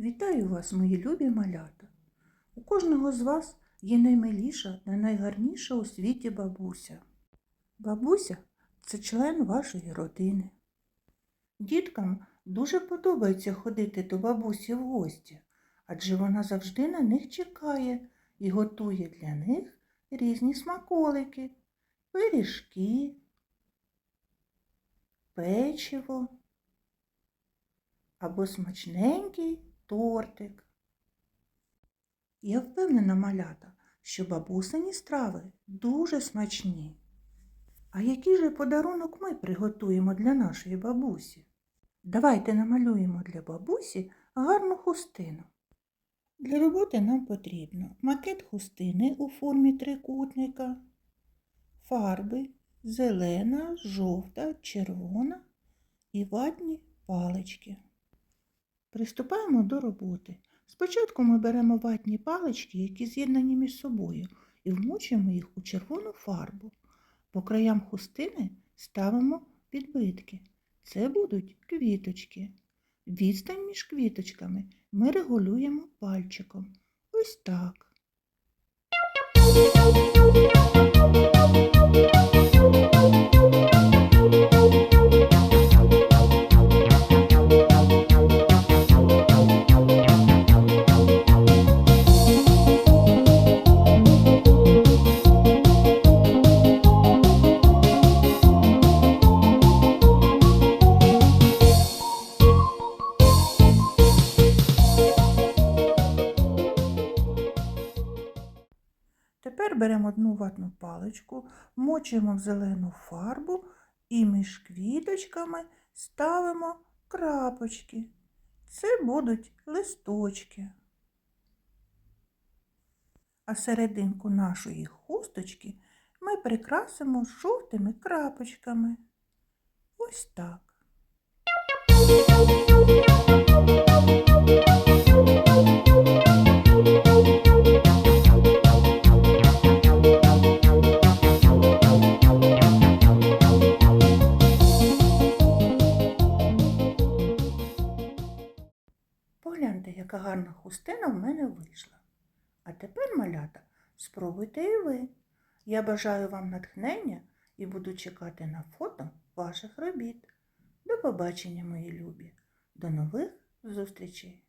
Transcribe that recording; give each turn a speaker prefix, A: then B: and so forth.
A: Вітаю вас, мої любі малята. У кожного з вас є наймиліша та найгарніша у світі бабуся. Бабуся це член вашої родини. Діткам дуже подобається ходити до бабусі в гості, адже вона завжди на них чекає і готує для них різні смаколики, пиріжки, печиво або смачненький тортик. Я впевнена, малята, що бабусині страви дуже смачні. А який же подарунок ми приготуємо для нашої бабусі? Давайте намалюємо для бабусі гарну хустину. Для роботи нам потрібно макет хустини у формі трикутника, фарби зелена, жовта, червона і ватні палички. Приступаємо до роботи. Спочатку ми беремо ватні палички, які з'єднані між собою, і вмочуємо їх у червону фарбу. По краям хустини ставимо підбитки. Це будуть квіточки. Відстань між квіточками ми регулюємо пальчиком. Ось так. Тепер беремо одну ватну паличку, мочуємо в зелену фарбу і між квіточками ставимо крапочки. Це будуть листочки. А серединку нашої хусточки ми прикрасимо жовтими крапочками. Ось так. Яка гарна хустина в мене вийшла. А тепер, малята, спробуйте і ви. Я бажаю вам натхнення і буду чекати на фото ваших робіт. До побачення, мої любі. До нових зустрічей!